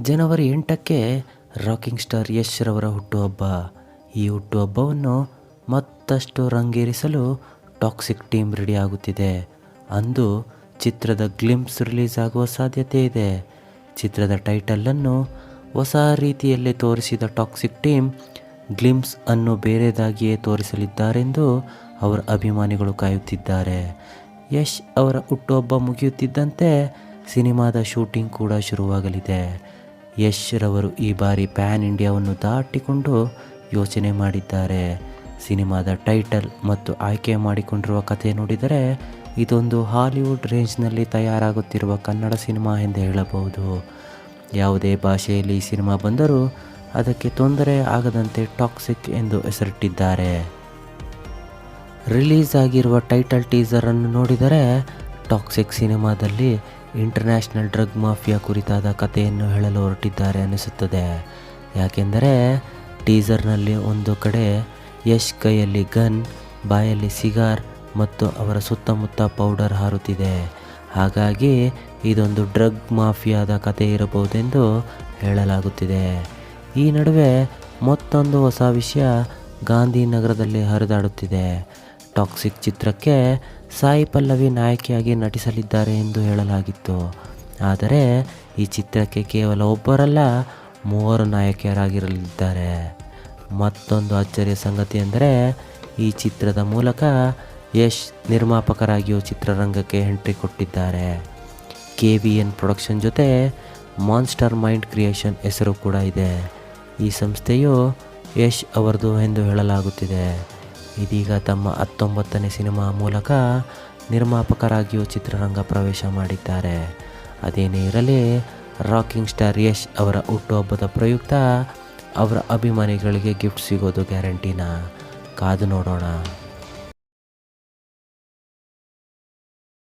ಜನವರಿ ಎಂಟಕ್ಕೆ rocking star Yash ರವರ ಹುಟ್ಟುಹಬ್ಬ. ಈ ಹುಟ್ಟುಹಬ್ಬವನ್ನು ಮತ್ತಷ್ಟು ರಂಗೇರಿಸಲು ಟಾಕ್ಸಿಕ್ ಟೀಮ್ ರೆಡಿ ಆಗುತ್ತಿದೆ. ಅಂದು ಚಿತ್ರದ ಗ್ಲಿಮ್ಸ್ ರಿಲೀಸ್ ಆಗುವ ಸಾಧ್ಯತೆ ಇದೆ. ಚಿತ್ರದ ಟೈಟಲನ್ನು ಹೊಸ ರೀತಿಯಲ್ಲಿ ತೋರಿಸಿದ ಟಾಕ್ಸಿಕ್ ಟೀಮ್ ಗ್ಲಿಮ್ಸ್ ಅನ್ನು ಬೇರೆದಾಗಿಯೇ ತೋರಿಸಲಿದ್ದಾರೆಂದು ಅವರ ಅಭಿಮಾನಿಗಳು ಕಾಯುತ್ತಿದ್ದಾರೆ. ಯಶ್ ಅವರ ಹುಟ್ಟುಹಬ್ಬ ಮುಗಿಯುತ್ತಿದ್ದಂತೆ ಸಿನಿಮಾದ ಶೂಟಿಂಗ್ ಕೂಡ ಶುರುವಾಗಲಿದೆ. ಯಶ್ ರವರು ಈ ಬಾರಿ ಪ್ಯಾನ್ ಇಂಡಿಯಾವನ್ನು ದಾಟಿಕೊಂಡು ಯೋಚನೆ ಮಾಡಿದ್ದಾರೆ. ಸಿನಿಮಾದ ಟೈಟಲ್ ಮತ್ತು ಆಯ್ಕೆ ಮಾಡಿಕೊಂಡಿರುವ ಕಥೆ ನೋಡಿದರೆ ಇದೊಂದು ಹಾಲಿವುಡ್ ರೇಂಜ್ನಲ್ಲಿ ತಯಾರಾಗುತ್ತಿರುವ ಕನ್ನಡ ಸಿನಿಮಾ ಎಂದು ಹೇಳಬಹುದು. ಯಾವುದೇ ಭಾಷೆಯಲ್ಲಿ ಈ ಸಿನಿಮಾ ಬಂದರೂ ಅದಕ್ಕೆ ತೊಂದರೆ ಆಗದಂತೆ ಟಾಕ್ಸಿಕ್ ಎಂದು ಹೆಸರಿಟ್ಟಿದ್ದಾರೆ. ರಿಲೀಸ್ ಆಗಿರುವ ಟೈಟಲ್ ಟೀಸರನ್ನು ನೋಡಿದರೆ ಟಾಕ್ಸಿಕ್ ಸಿನಿಮಾದಲ್ಲಿ ಇಂಟರ್ನ್ಯಾಷನಲ್ ಡ್ರಗ್ ಮಾಫಿಯಾ ಕುರಿತಾದ ಕಥೆಯನ್ನು ಹೇಳಲು ಹೊರಟಿದ್ದಾರೆ ಅನಿಸುತ್ತದೆ. ಯಾಕೆಂದರೆ ಟೀಸರ್ನಲ್ಲಿ ಒಂದು ಕಡೆ ಯಶ್ ಕೈಯಲ್ಲಿ ಗನ್, ಬಾಯಲ್ಲಿ ಸಿಗಾರ್ ಮತ್ತು ಅವರ ಸುತ್ತಮುತ್ತ ಪೌಡರ್ ಹಾರುತ್ತಿದೆ. ಹಾಗಾಗಿ ಇದೊಂದು ಡ್ರಗ್ ಮಾಫಿಯಾದ ಕತೆ ಇರಬಹುದೆಂದು ಹೇಳಲಾಗುತ್ತಿದೆ. ಈ ನಡುವೆ ಮತ್ತೊಂದು ಹೊಸ ವಿಷಯ ಗಾಂಧಿನಗರದಲ್ಲಿ ಹರಿದಾಡುತ್ತಿದೆ. ಟಾಕ್ಸಿಕ್ ಚಿತ್ರಕ್ಕೆ ಸಾಯಿ ಪಲ್ಲವಿ ನಾಯಕಿಯಾಗಿ ನಟಿಸಲಿದ್ದಾರೆ ಎಂದು ಹೇಳಲಾಗಿತ್ತು. ಆದರೆ ಈ ಚಿತ್ರಕ್ಕೆ ಕೇವಲ ಒಬ್ಬರಲ್ಲ, ಮೂವರು ನಾಯಕಿಯರಾಗಿರಲಿದ್ದಾರೆ. ಮತ್ತೊಂದು ಅಚ್ಚರಿಯ ಸಂಗತಿ ಎಂದರೆ, ಈ ಚಿತ್ರದ ಮೂಲಕ ಯಶ್ ನಿರ್ಮಾಪಕರಾಗಿಯೂ ಚಿತ್ರರಂಗಕ್ಕೆ ಎಂಟ್ರಿ ಕೊಟ್ಟಿದ್ದಾರೆ. ಕೆ ವಿ ಎನ್ ಪ್ರೊಡಕ್ಷನ್ ಜೊತೆ ಮಾನ್ಸ್ಟರ್ ಮೈಂಡ್ ಕ್ರಿಯೇಷನ್ ಹೆಸರು ಕೂಡ ಇದೆ. ಈ ಸಂಸ್ಥೆಯು ಯಶ್ ಅವರದು ಎಂದು ಹೇಳಲಾಗುತ್ತಿದೆ. ಇದೀಗ ತಮ್ಮ ಹತ್ತೊಂಬತ್ತನೇ ಸಿನಿಮಾ ಮೂಲಕ ನಿರ್ಮಾಪಕರಾಗಿಯೂ ಚಿತ್ರರಂಗ ಪ್ರವೇಶ ಮಾಡಿದ್ದಾರೆ. ಅದೇನೇ ಇರಲಿ, ರಾಕಿಂಗ್ ಸ್ಟಾರ್ ಯಶ್ ಅವರ ಹುಟ್ಟುಹಬ್ಬದ ಪ್ರಯುಕ್ತ ಅವರ ಅಭಿಮಾನಿಗಳಿಗೆ ಗಿಫ್ಟ್ ಸಿಗೋದು ಗ್ಯಾರಂಟಿನಾ? ಕಾದು ನೋಡೋಣ.